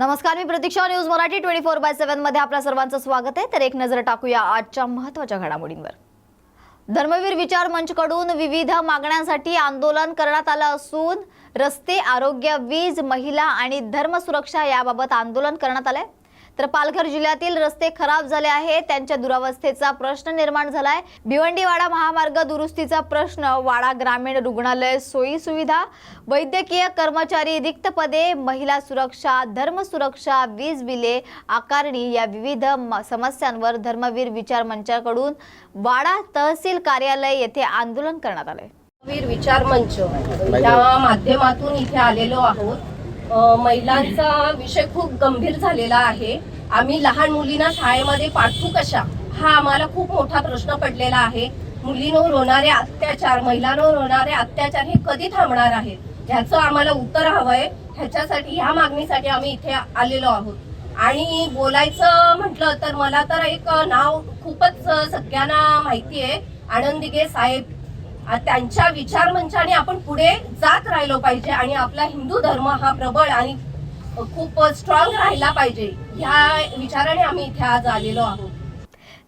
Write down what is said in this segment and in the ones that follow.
नमस्कार मी Pratiksha news Marathi twenty four by सेव्हनमध्ये आपल्या सर्वांचं स्वागत आहे. तर एक नजर टाकूया आजच्या महत्त्वाच्या घडामोडींवर. धर्मवीर विचार मंचकडून विविध मागण्यांसाठी आंदोलन करण्यात आलं असून रस्ते आरोग्य वीज महिला आणि धर्म सुरक्षा याबाबत आंदोलन करण्यात आलंय. तर पालघर जिल्ह्यातील रस्ते खराब झाले आहेत. त्यांच्या दुरावस्थेचा प्रश्न निर्माण झालाय. भिवंडी वाडा महामार्ग दुरुस्तीचा प्रश्न वाडा ग्रामीण रुग्णालय सोयी सुविधा वैद्यकीय कर्मचारी रिक्त पदे महिला सुरक्षा धर्म सुरक्षा वीज बिले आकारणी या विविध समस्यांवर धर्मवीर विचार मंचाकडून वाडा तहसील कार्यालय येथे आंदोलन करण्यात आलंय. वीर विचार मंच. या माध्यमातून इथे आलेलो आहोत. महिलांचा विषय खूप गंभीर झालेला आहे. आम्ही लहान मुलींना शाळेमध्ये पाठवू कशा? हा आम्हाला खूप मोठा प्रश्न पडलेला आहे. मुलींवर होणारे अत्याचार महिलांवर होणारे अत्याचार हे कधी थांबणार आहेत? ह्याचं आम्हाला उत्तर हवंय. ह्याच्यासाठी ह्या मागणीसाठी आम्ही इथे आलेलो आहोत. आणि बोलायचं म्हटलं तर मला तर एक नाव खूपच सगळ्यांना माहिती आहे. आनंदिगे साहेब त्यांच्या विचार मंचाने आपण पुढे जात राहिलो पाहिजे आणि आपला हिंदू धर्म हा प्रबळ आणि खूप स्ट्रॉंग राहिला पाहिजे. ह्या विचाराने आम्ही इथे आज आलेलो आहोत.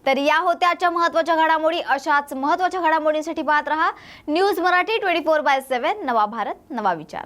तर या होत्या आजच्या महत्त्वाच्या घडामोडी. अशाच महत्त्वाच्या घडामोडींसाठी पाहत रहा. News Marathi twenty four by seven नवा भारत नवा विचार.